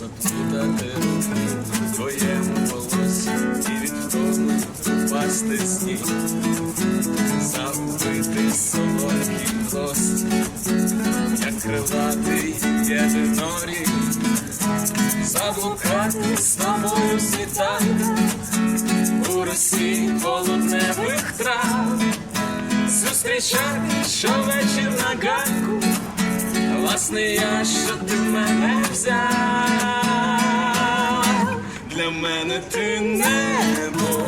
заплутати руки в твоєму волосі і від втоми впасти з ніг, загубити солодкий голос, як крилатий єдиноріг, заблукати з тобою світанка у росі полудневих трав, зустрічати щовечір на ганку. Власне, я що ти мене взяв, для мене ти небо,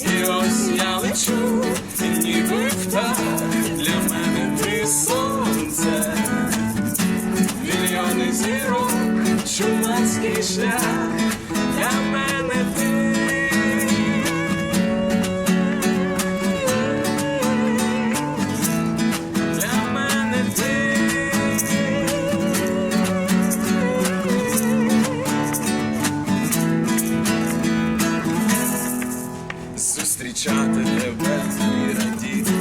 і ось я лечу, і ніби птах, для мене ти сонце, мільйони зірок, чумацький шлях, зустрічати тебе і радіти,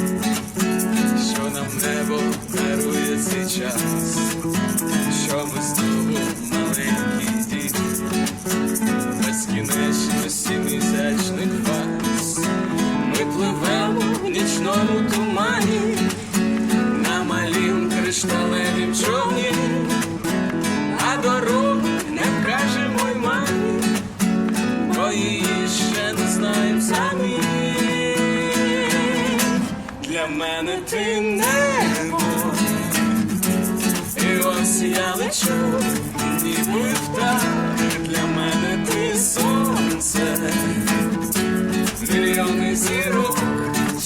що нам небо дарує цей час, що ми знову маленькі діти, безкінечності місячних фаз. Ми пливемо в нічному тумані на малім кришталевім човні, а дорогу не вкажемо й мамі, бо її ще не знаємо. Ти небо, і ось я лечу, ніби птах, для мене ти сонце, мільйони зірок,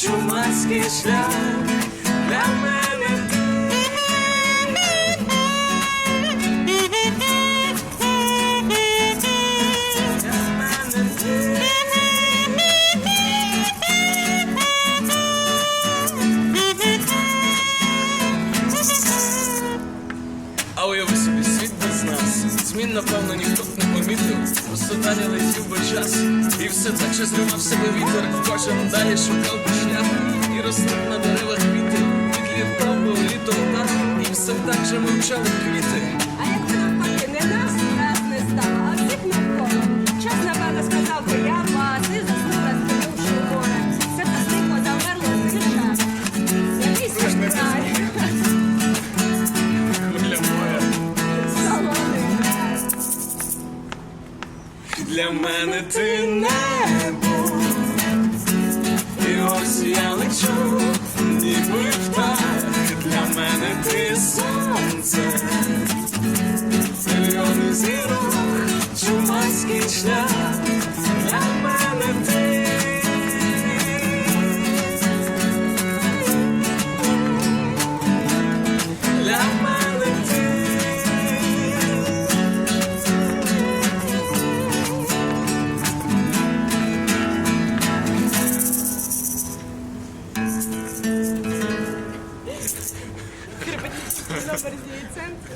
чумацький шлях, для мене уяви собі світ без нас. Змін, напевно, ніхто б не помітив. Просто далі летів би час. І все так що зривав себе вітер. Кожен далі шукав би шлях. І рослин на деревах квіти. Відлітав би літо так. І все так же мовчали квіти. Для мене ти небо, і ось я лечу, ніби птах, для мене ти сонце, мільйони зірок, чумацький шлях, Кирпичний центр.